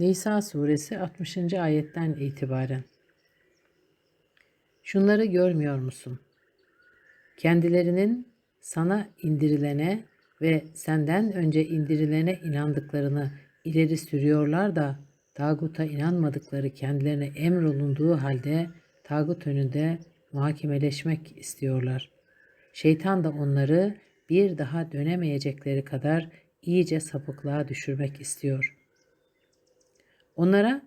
Nisa suresi 60. ayetten itibaren. Şunları görmüyor musun? Kendilerinin sana indirilene ve senden önce indirilene inandıklarını ileri sürüyorlar da tağuta inanmadıkları kendilerine emrolunduğu halde tağut önünde muhakemeleşmek istiyorlar. Şeytan da onları bir daha dönemeyecekleri kadar iyice sapıklığa düşürmek istiyor. Onlara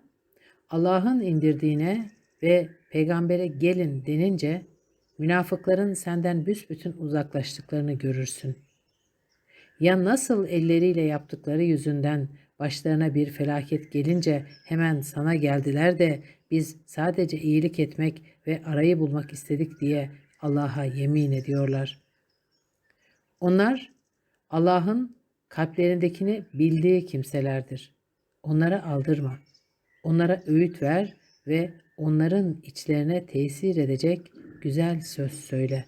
Allah'ın indirdiğine ve peygambere gelin denince münafıkların senden büsbütün uzaklaştıklarını görürsün. Ya nasıl elleriyle yaptıkları yüzünden başlarına bir felaket gelince hemen sana geldiler de biz sadece iyilik etmek ve arayı bulmak istedik diye Allah'a yemin ediyorlar. Onlar Allah'ın kalplerindekini bildiği kimselerdir. Onlara aldırma. Onlara öğüt ver ve onların içlerine tesir edecek güzel söz söyle.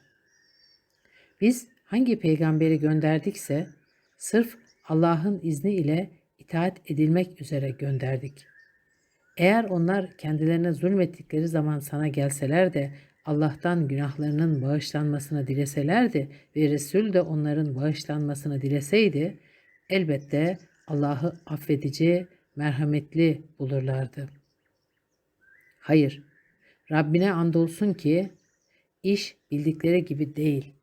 Biz hangi peygamberi gönderdikse sırf Allah'ın izni ile itaat edilmek üzere gönderdik. Eğer onlar kendilerine zulmettikleri zaman sana gelseler de Allah'tan günahlarının bağışlanmasını dileselerdi ve Resul de onların bağışlanmasını dileseydi, elbette Allah'ı affedici, merhametli bulurlardı. Hayır, Rabbine andolsun ki iş bildikleri gibi değil.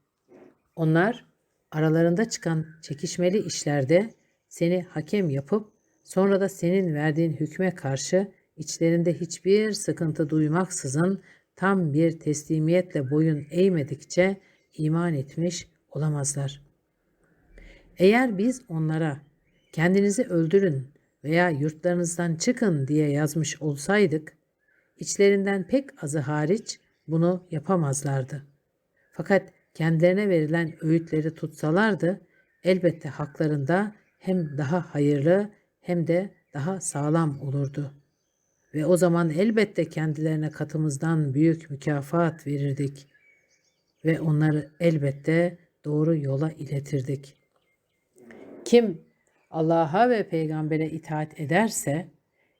Onlar aralarında çıkan çekişmeli işlerde seni hakem yapıp sonra da senin verdiğin hükme karşı içlerinde hiçbir sıkıntı duymaksızın tam bir teslimiyetle boyun eğmedikçe iman etmiş olamazlar. Eğer biz onlara kendinizi öldürün veya yurtlarınızdan çıkın diye yazmış olsaydık, içlerinden pek azı hariç bunu yapamazlardı. Fakat kendilerine verilen öğütleri tutsalardı, elbette haklarında hem daha hayırlı hem de daha sağlam olurdu. Ve o zaman elbette kendilerine katımızdan büyük mükafat verirdik ve onları elbette doğru yola iletirdik. Kim Allah'a ve peygambere itaat ederse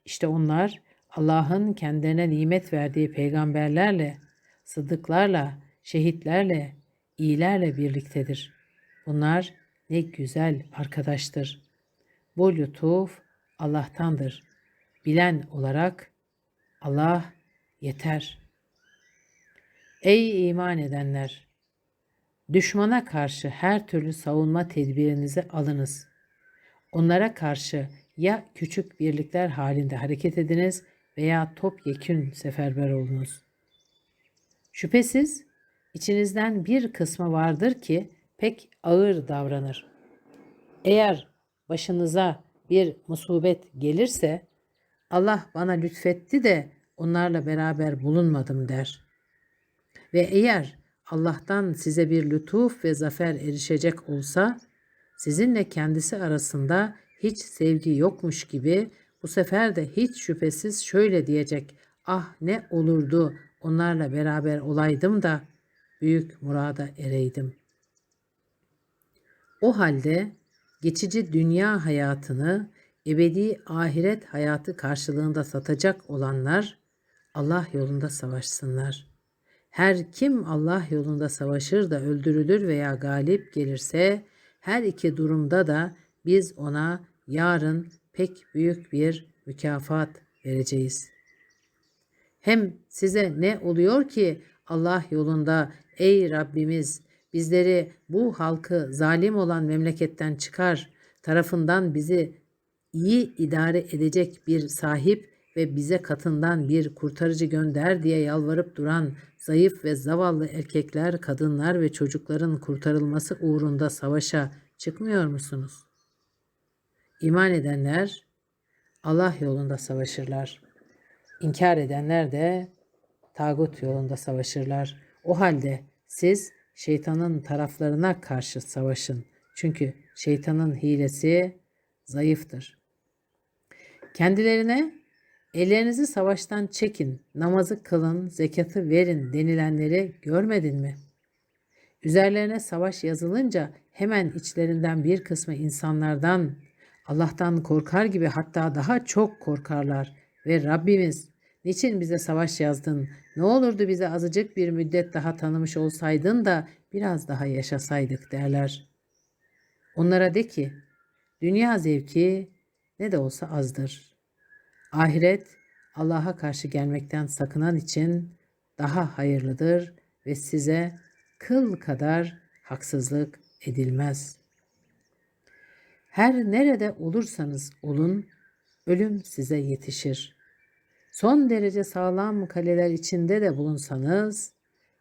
işte onlar Allah'ın kendilerine nimet verdiği peygamberlerle, sıddıklarla, şehitlerle, iyilerle birliktedir. Bunlar ne güzel arkadaştır. Bu lütuf Allah'tandır. Bilen olarak Allah yeter. Ey iman edenler! Düşmana karşı her türlü savunma tedbirinizi alınız. Onlara karşı ya küçük birlikler halinde hareket ediniz veya topyekün seferber olunuz. Şüphesiz içinizden bir kısmı vardır ki pek ağır davranır. Eğer başınıza bir musibet gelirse Allah bana lütfetti de onlarla beraber bulunmadım der. Ve eğer Allah'tan size bir lütuf ve zafer erişecek olsa sizinle kendisi arasında hiç sevgi yokmuş gibi bu sefer de hiç şüphesiz şöyle diyecek. Ah ne olurdu onlarla beraber olaydım da büyük murada ereydim. O halde geçici dünya hayatını ebedi ahiret hayatı karşılığında satacak olanlar Allah yolunda savaşsınlar. Her kim Allah yolunda savaşır da öldürülür veya galip gelirse her iki durumda da biz ona yarın pek büyük bir mükafat vereceğiz. Hem size ne oluyor ki Allah yolunda ey Rabbimiz bizleri bu halkı zalim olan memleketten çıkar, tarafından bizi iyi idare edecek bir sahip ve bize katından bir kurtarıcı gönder diye yalvarıp duran zayıf ve zavallı erkekler, kadınlar ve çocukların kurtarılması uğrunda savaşa çıkmıyor musunuz? İman edenler Allah yolunda savaşırlar. İnkar edenler de tağut yolunda savaşırlar. O halde siz şeytanın taraflarına karşı savaşın. Çünkü şeytanın hilesi zayıftır. Kendilerine ellerinizi savaştan çekin, namazı kılın, zekatı verin denilenleri görmedin mi? Üzerlerine savaş yazılınca hemen içlerinden bir kısmı insanlardan Allah'tan korkar gibi hatta daha çok korkarlar ve Rabbimiz niçin bize savaş yazdın? Ne olurdu bize azıcık bir müddet daha tanımış olsaydın da biraz daha yaşasaydık derler. Onlara de ki dünya zevki ne de olsa azdır. Ahiret Allah'a karşı gelmekten sakınan için daha hayırlıdır ve size kıl kadar haksızlık edilmez. Her nerede olursanız olun, ölüm size yetişir. Son derece sağlam kaleler içinde de bulunsanız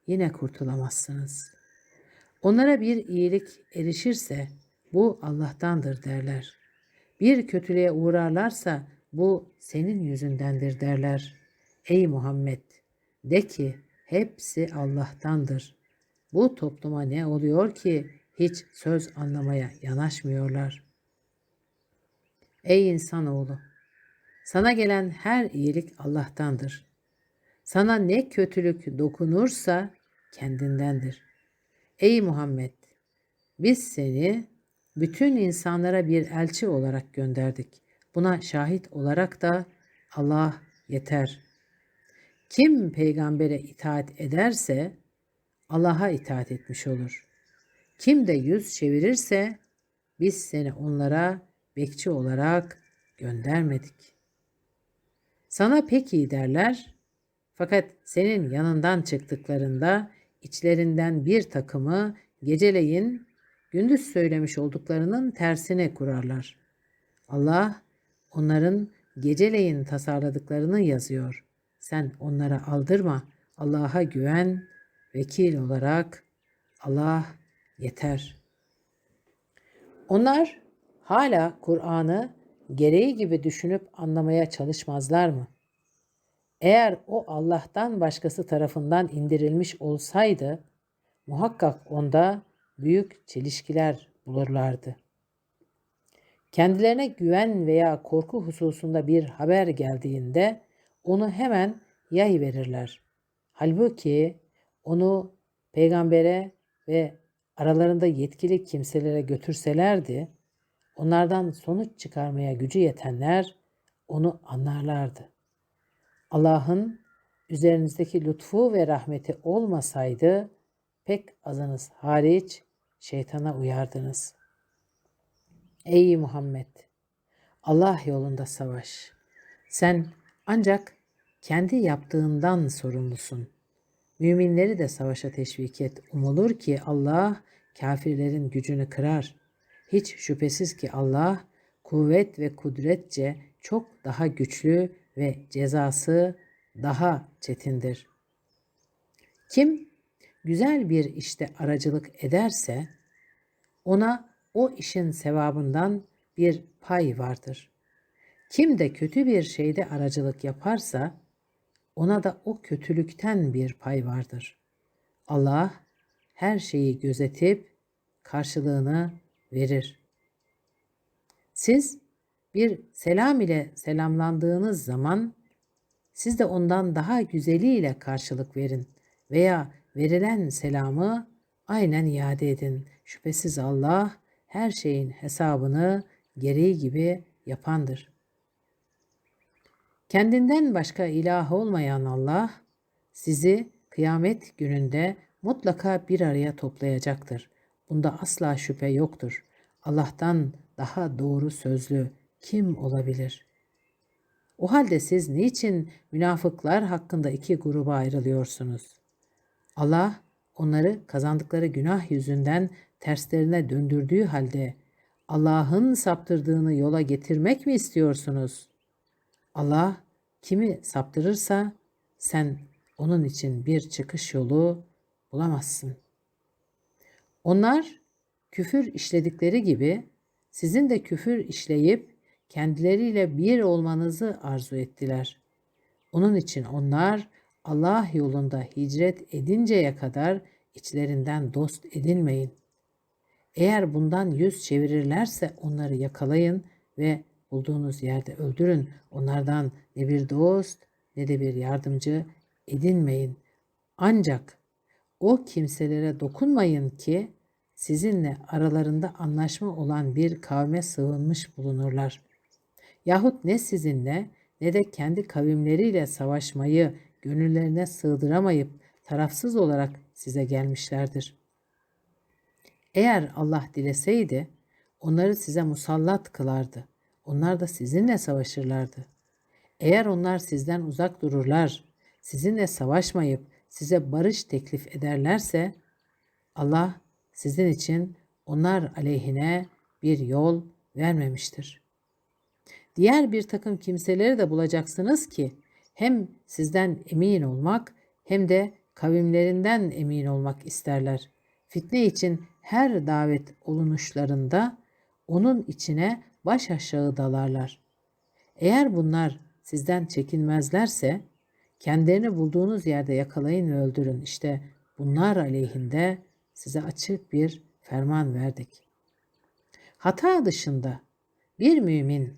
yine kurtulamazsınız. Onlara bir iyilik erişirse bu Allah'tandır derler. Bir kötülüğe uğrarlarsa bu senin yüzündendir derler. Ey Muhammed de ki hepsi Allah'tandır. Bu topluma ne oluyor ki hiç söz anlamaya yanaşmıyorlar. Ey insanoğlu! Sana gelen her iyilik Allah'tandır. Sana ne kötülük dokunursa kendindendir. Ey Muhammed! Biz seni bütün insanlara bir elçi olarak gönderdik. Buna şahit olarak da Allah yeter. Kim peygambere itaat ederse Allah'a itaat etmiş olur. Kim de yüz çevirirse biz seni onlara bekçi olarak göndermedik. Sana pek iyi derler fakat senin yanından çıktıklarında içlerinden bir takımı geceleyin gündüz söylemiş olduklarının tersine kurarlar. Allah onların geceleyin tasarladıklarını yazıyor. Sen onlara aldırma. Allah'a güven, vekil olarak Allah yeter. Onlar hala Kur'an'ı gereği gibi düşünüp anlamaya çalışmazlar mı? Eğer o Allah'tan başkası tarafından indirilmiş olsaydı muhakkak onda büyük çelişkiler bulurlardı. Kendilerine güven veya korku hususunda bir haber geldiğinde onu hemen yay verirler. Halbuki onu peygambere ve aralarında yetkili kimselere götürselerdi, onlardan sonuç çıkarmaya gücü yetenler onu anlarlardı. Allah'ın üzerinizdeki lütfu ve rahmeti olmasaydı pek azınız hariç şeytana uyardınız. Ey Muhammed! Allah yolunda savaş. Sen ancak kendi yaptığından sorumlusun. Müminleri de savaşa teşvik et. Umulur ki Allah kafirlerin gücünü kırar. Hiç şüphesiz ki Allah kuvvet ve kudretçe çok daha güçlü ve cezası daha çetindir. Kim güzel bir işte aracılık ederse ona o işin sevabından bir pay vardır. Kim de kötü bir şeyde aracılık yaparsa ona da o kötülükten bir pay vardır. Allah her şeyi gözetip karşılığını verir. Siz bir selam ile selamlandığınız zaman siz de ondan daha güzeliyle karşılık verin veya verilen selamı aynen iade edin. Şüphesiz Allah her şeyin hesabını gereği gibi yapandır. Kendinden başka ilah olmayan Allah sizi kıyamet gününde mutlaka bir araya toplayacaktır. Bunda asla şüphe yoktur. Allah'tan daha doğru sözlü kim olabilir? O halde siz niçin münafıklar hakkında iki gruba ayrılıyorsunuz? Allah onları kazandıkları günah yüzünden terslerine döndürdüğü halde Allah'ın saptırdığını yola getirmek mi istiyorsunuz? Allah kimi saptırırsa sen onun için bir çıkış yolu bulamazsın. Onlar küfür işledikleri gibi sizin de küfür işleyip kendileriyle bir olmanızı arzu ettiler. Onun için onlar Allah yolunda hicret edinceye kadar içlerinden dost edinmeyin. Eğer bundan yüz çevirirlerse onları yakalayın ve bulduğunuz yerde öldürün. Onlardan ne bir dost ne de bir yardımcı edinmeyin. Ancak o kimselere dokunmayın ki sizinle aralarında anlaşma olan bir kavme sığınmış bulunurlar. Yahut ne sizinle ne de kendi kavimleriyle savaşmayı gönüllerine sığdıramayıp tarafsız olarak size gelmişlerdir. Eğer Allah dileseydi onları size musallat kılardı. Onlar da sizinle savaşırlardı. Eğer onlar sizden uzak dururlar, sizinle savaşmayıp size barış teklif ederlerse Allah sizin için onlar aleyhine bir yol vermemiştir. Diğer bir takım kimseleri de bulacaksınız ki hem sizden emin olmak hem de kavimlerinden emin olmak isterler. Fitne için her davet olunuşlarında onun içine baş aşağı dalarlar. Eğer bunlar sizden çekinmezlerse kendilerini bulduğunuz yerde yakalayın ve öldürün. İşte bunlar aleyhinde size açık bir ferman verdik. Hata dışında bir mümin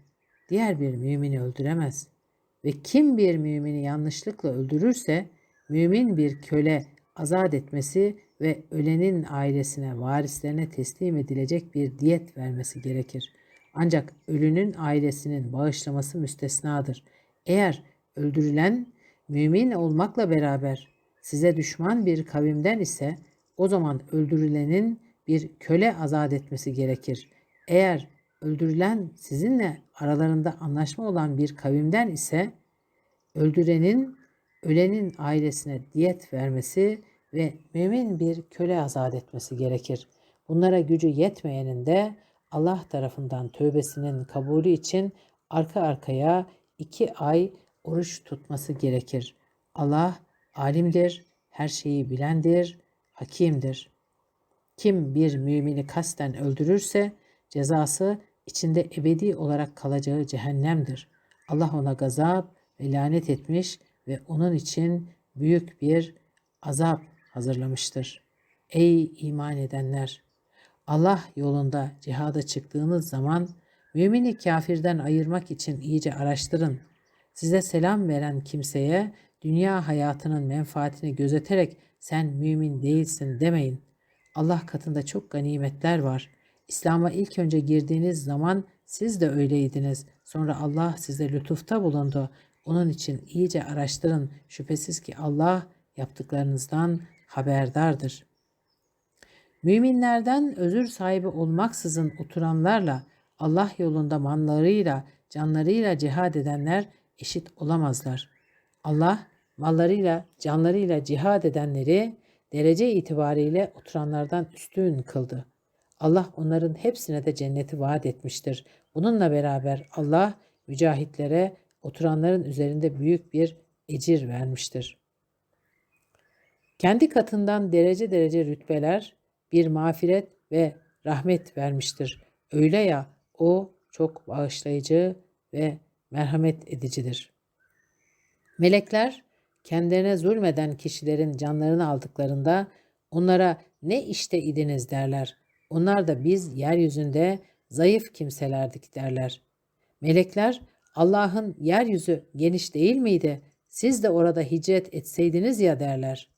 diğer bir mümini öldüremez ve kim bir mümini yanlışlıkla öldürürse mümin bir köle azat etmesi ve ölenin ailesine, varislerine teslim edilecek bir diyet vermesi gerekir. Ancak ölünün ailesinin bağışlaması müstesnadır. Eğer öldürülen mümin olmakla beraber size düşman bir kavimden ise o zaman öldürülenin bir köle azat etmesi gerekir. Eğer öldürülen sizinle aralarında anlaşma olan bir kavimden ise öldürenin ölenin ailesine diyet vermesi ve mümin bir köle azat etmesi gerekir. Bunlara gücü yetmeyenin de Allah tarafından tövbesinin kabulü için arka arkaya iki ay oruç tutması gerekir. Allah alimdir, her şeyi bilendir, hakimdir. Kim bir mümini kasten öldürürse cezası içinde ebedi olarak kalacağı cehennemdir. Allah ona gazap ve lanet etmiş ve onun için büyük bir azap hazırlamıştır. Ey iman edenler! Allah yolunda cihada çıktığınız zaman mümini kafirden ayırmak için iyice araştırın. Size selam veren kimseye dünya hayatının menfaatini gözeterek sen mümin değilsin demeyin. Allah katında çok ganimetler var. İslam'a ilk önce girdiğiniz zaman siz de öyleydiniz. Sonra Allah size lütufta bulundu. Onun için iyice araştırın. Şüphesiz ki Allah yaptıklarınızdan haberdardır. Müminlerden özür sahibi olmaksızın oturanlarla Allah yolunda mallarıyla, canlarıyla cihad edenler eşit olamazlar. Allah mallarıyla, canlarıyla cihad edenleri derece itibariyle oturanlardan üstün kıldı. Allah onların hepsine de cenneti vaat etmiştir. Bununla beraber Allah mücahitlere oturanların üzerinde büyük bir ecir vermiştir. Kendi katından derece derece rütbeler, bir mağfiret ve rahmet vermiştir. Öyle ya o çok bağışlayıcı ve merhamet edicidir. Melekler kendilerine zulmeden kişilerin canlarını aldıklarında onlara ne işte idiniz derler. Onlar da biz yeryüzünde zayıf kimselerdik derler. Melekler Allah'ın yeryüzü geniş değil miydi? Siz de orada hicret etseydiniz ya derler.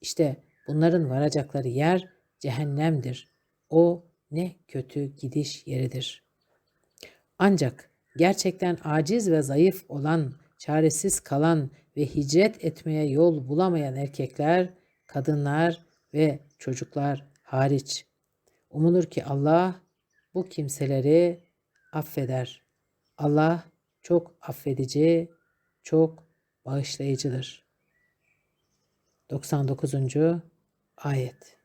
İşte bunların varacakları yer cehennemdir. O ne kötü gidiş yeridir. Ancak gerçekten aciz ve zayıf olan, çaresiz kalan ve hicret etmeye yol bulamayan erkekler, kadınlar ve çocuklar hariç. Umulur ki Allah bu kimseleri affeder. Allah çok affedici, çok bağışlayıcıdır. 99. ayet